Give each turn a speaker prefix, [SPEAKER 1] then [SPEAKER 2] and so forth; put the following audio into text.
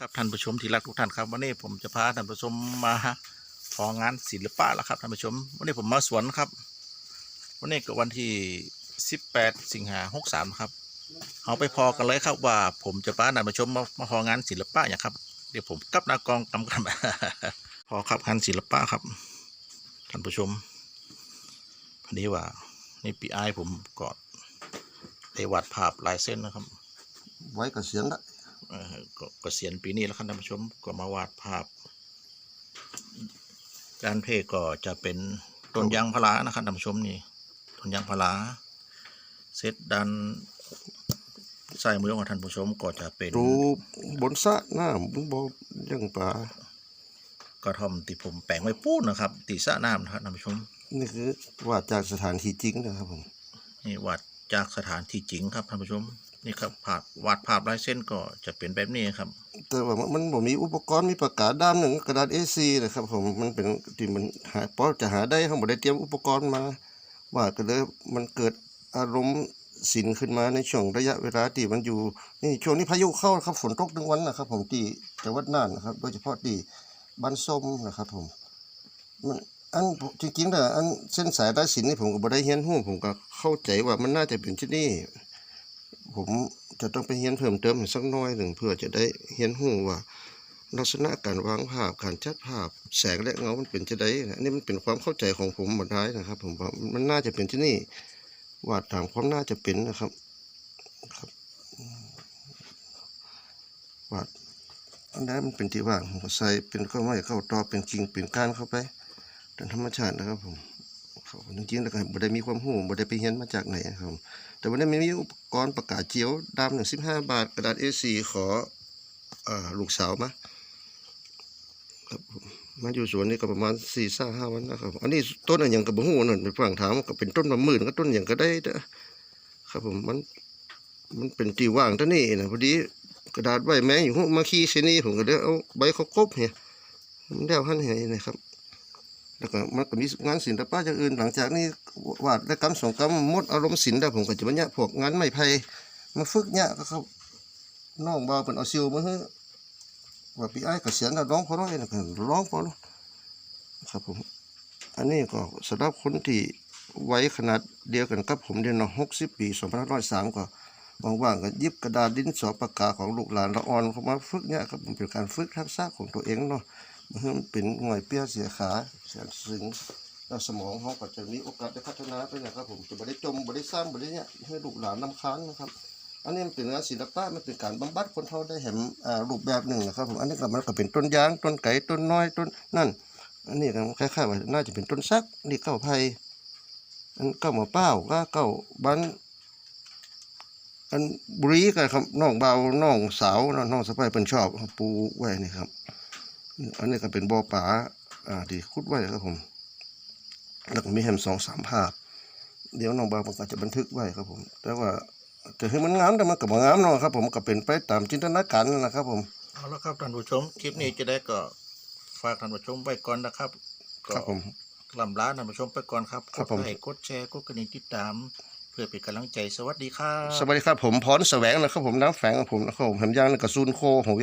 [SPEAKER 1] ครับท่านผู้ชมที่รักทุกท่านครับวันนี้ผมจะพาท่านผู้ชมมาของานศิลปะแล้วครับท่านผู้ชม วันนี้ผมมาสวนครับ วันนี้ก็วันที่ 18 สิงหา63ครับเอาไปพอกันเลยครับว่า ผมจะพาท่านผู้ชมมามาของานศิลปะอย่างครับ เดี๋ยวผมกับนากองกำกับพอครับงานศิลปะครับท่านผู้ชมพอดีว่านี่ปีไอายผมกอดได้วาดภาพลายเส้นนะครับ
[SPEAKER 2] ไว้กับเกษียณละ
[SPEAKER 1] เอ่อก็เกษียณปีนี้แล้วครับท่านผู้ชมก็มาวาดภาพการเพศก็จะเป็นต้นยางพารานะครับท่านผู้ชมนี่ต้นยางพาราเซตดันใส่มือของท่านผู้ชมก็จะเป็น
[SPEAKER 2] ดูบนสระน้ำบนบ่อเลี้ยงปลาก
[SPEAKER 1] ระท่อมที่ผมแปลงไว้ปูนนะครับตีสระน้ำนะครับท่านผู้ชม
[SPEAKER 2] นี่คือว่าจากสถานที่จริงนะครับผม
[SPEAKER 1] นี่วาด จากสถานที่จริงครับท่านผู้ชม นี่ครับภาพวาดภาพลายเส้นก็จะเป็นแบบนี้ครับ
[SPEAKER 2] แต่ว่ามันบ่มีอุปกรณ์มีปากกาด้ามหนึ่งกระดาษ A4 นะครับผมมันเป็นที่มันหาพอจะหาได้เขาบ่ได้เตรียมอุปกรณ์มาว่าก็เลยมันเกิดอารมณ์สินขึ้นมาในช่วงระยะเวลาที่มันอยู่นี่ช่วงนี้พายุเข้าครับฝนตกทั้งวันนะครับ ผมที่จังหวัดน่านนะครับ โดยเฉพาะที่บ้านส้มนะครับ ผมมัน อันจริงๆแต่อันเส้นสายด้านศิลป์นี่ผมก็บ่ได้เฮียนหู้ผมก็เข้าใจว่ามันน่าจะเป็นที่นี่ ผมจะต้องไปเฮียนเพิ่มเติมอีกสักน้อยหนึ่งเพื่อจะได้เฮียนหู้ว่า ลักษณะการวางภาพการจัดภาพแสงและเงามันเป็นจะได้นะอันนี้มันเป็นความเข้าใจของผมหมดท้ายนะครับ ผมว่ามันน่าจะเป็นที่นี่วาดตามความน่าจะเป็นนะครับครับวาดอันนั้นมันเป็นที่ว่างผมก็ใส่เป็นข้าวไม้เข้าตอเป็นกิ่งเป็นก้านเข้าไป ตามธรรมชาตินะครับผมเขาจริงๆแล้วก็บ่ได้มีความหูบ่ได้ไปเฮียนมาจากไหนครับ แต่วันนี้ไม่มีอุปกรณ์ประกาศเจียวดำหนึ่งสิบห้าบาท กระดาษ A4 ขออลูกสาวมาครับผมมาอยู่สวนนี่ก็ประมาณสี่ห้าห้าวันนะครับ อันนี้ต้นอะไรอย่างกับหูนั่นเป็นฝั่งถามก็เป็นต้นมะมื่นก็ต้นอย่างก็ได้เด้อครับผมมันมันเป็นตีว่างตัวนี้นะพอดีกระดาษใบแมงอยู่หูมาขี้เชนี่ผมก็เลยเอาใบเขากบเนี่ยมันได้หันเหนะครับ แล้วก็มันก็มีงานศิลปะอย่างอื่น หลังจากนี้วาดและกรรมสองกรรมมดอารมณ์ศิลป์แล้วผมก็จะมาเนี่ยพวกงานไม้ไผ่มาฝึกเนี่ยก็เขาน้องบ่าวเป็นเอาซิวมาให้ว่าพี่ไอ้ายเกษียณแล้วร้องพอร้อยนะครับร้องพอแล้วครับผมอันนี้ก็สำหรับคนที่ไว้ขนาดเดียวกันกับผมเดียวเนหกสิบปีสองพันห้าร้อยสามก็ว่างๆก็ยิบกระดาษดินสอปากกาของลูกหลานละอ่อนเข้ามาฝึกเนี่ยครับมันเป็นการฝึกทักษะของตัวเองเนาะ เมื่อมันเป็นหน่วยเปี้ยเสียขาเสียสึงแล้วสมองเขาก็จะมีโอกาสได้พัฒนาไปนะครับผมจะไม่ได้จมไม่ได้ซ้ำไม่ได้เนี่ยให้ลูกหลานนำค้างนะครับ อันนี้มันเป็นงานศิลปะมันเป็นการบำบัดคนเขาได้เห็นอ่ารูปแบบหนึ่งนะครับผมอันนี้ก็มันก็เป็นต้นยางต้นไก่ต้นน้อยต้นนั่น อันนี้ก็คล้ายๆว่าน่าจะเป็นต้นซักนี่เก้าไผ่อันเก้าหมอเป้าก็เก้าบันอันบุรีกันครับน้องเบาน้องสาวน้องสะใภ้เป็นชอบปูไว้นี่ครับ อันนี้ก็เป็นบ่อป่าอ่าที่ขุดไว้ครับผมแล้วก็มีแฮมสองสามภาพ เดี๋ยวน้องบางมันก็จะบันทึกไว้ครับผม แต่ว่าจะให้มันงามแต่มันก็บ่งามเนาะครับ ผมก็เป็นไปตามจินตนาการนั่นแหละครับ ผม
[SPEAKER 1] เอาละครับท่านผู้ชมคลิปนี้จะได้ก็ฝากท่านผู้ชมไว้ก่อนนะครับ
[SPEAKER 2] ค
[SPEAKER 1] ก็
[SPEAKER 2] รับผม
[SPEAKER 1] ลำลาท่านผู้ชมไปก่อนครับ
[SPEAKER 2] ครับ
[SPEAKER 1] ก
[SPEAKER 2] ผม
[SPEAKER 1] ดไลค์กดแชร์กดกระดิ่งติดตาม เพื่อเป็นกำลังใจสวัสดีครับ
[SPEAKER 2] สวัสดีครับผมพรแสวงนะครับผมน้ำแฝงของผมนะครับผมแหมย่างในกระซูนโคผม